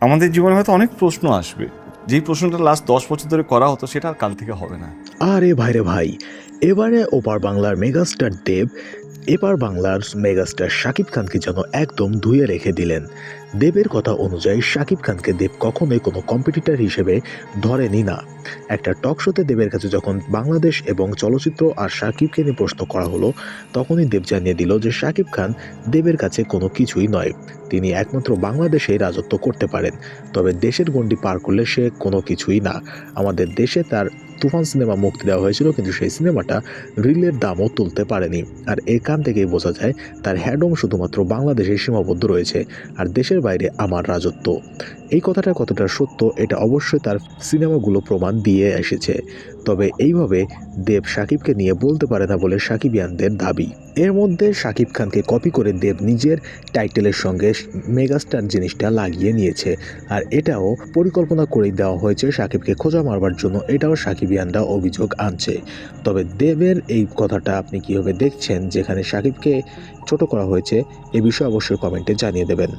আমাদের জীবনে হয়তো অনেক প্রশ্ন আসবে। যেই প্রশ্নটা লাস্ট দশ বছর ধরে করা হতো, সেটা আর কাল থেকে হবে না। আরে ভাইরে ভাই, এবারে ওপার বাংলার মেগাস্টার দেব এপার বাংলার মেগাস্টার শাকিব খানকে যেন একদম ধুয়ে রেখে দিলেন। দেবের কথা অনুযায়ী শাকিব খানকে দেব কখনোই কোনো কম্পিটিটর হিসেবে ধরেনি না। একটা টক শোতে দেবের কাছে যখন বাংলাদেশ এবং চলচ্চিত্র আর শাকিবকে নিয়ে প্রশ্ন করা হলো, তখনই দেব জানিয়ে দিল যে শাকিব খান দেবের কাছে কোনো কিছুই নয়। তিনি একমাত্র বাংলাদেশেই রাজত্ব করতে পারেন, তবে দেশের গণ্ডি পার করলে সে কোনো কিছুই না। আমাদের দেশে তার তুফান সিনেমা মুক্তি দেওয়া হয়েছিল, কিন্তু সেই সিনেমাটা রিলের দামও তুলতে পারেনি। আর এখান থেকেই বোঝা যায়, তার হ্যাডম শুধুমাত্র বাংলাদেশে সীমাবদ্ধ রয়েছে, আর দেশের বাইরে আমার রাজত্ব। এই কথাটা কতটা সত্য, এটা অবশ্যই তার সিনেমাগুলো প্রমাণ দিয়ে এসেছে। তবে এইভাবে দেব সাকিবকে নিয়ে বলতে পারে না বলে সাকিবিয়ানদের দাবি। এর মধ্যে সাকিব খানকে কপি করে দেব নিজের টাইটেলের সঙ্গে মেগাস্টার জিনিসটা লাগিয়ে নিয়েছে। আর এটাও পরিকল্পনা করেই দেওয়া হয়েছে সাকিবকে খোঁজা মারবার জন্য, এটাও সাকিবিয়ানরা অভিযোগ আনছে। তবে দেবের এই কথাটা আপনি কীভাবে দেখছেন, যেখানে সাকিবকে ছোট করা হয়েছে, এ বিষয়ে অবশ্যই কমেন্টে জানিয়ে দেবেন।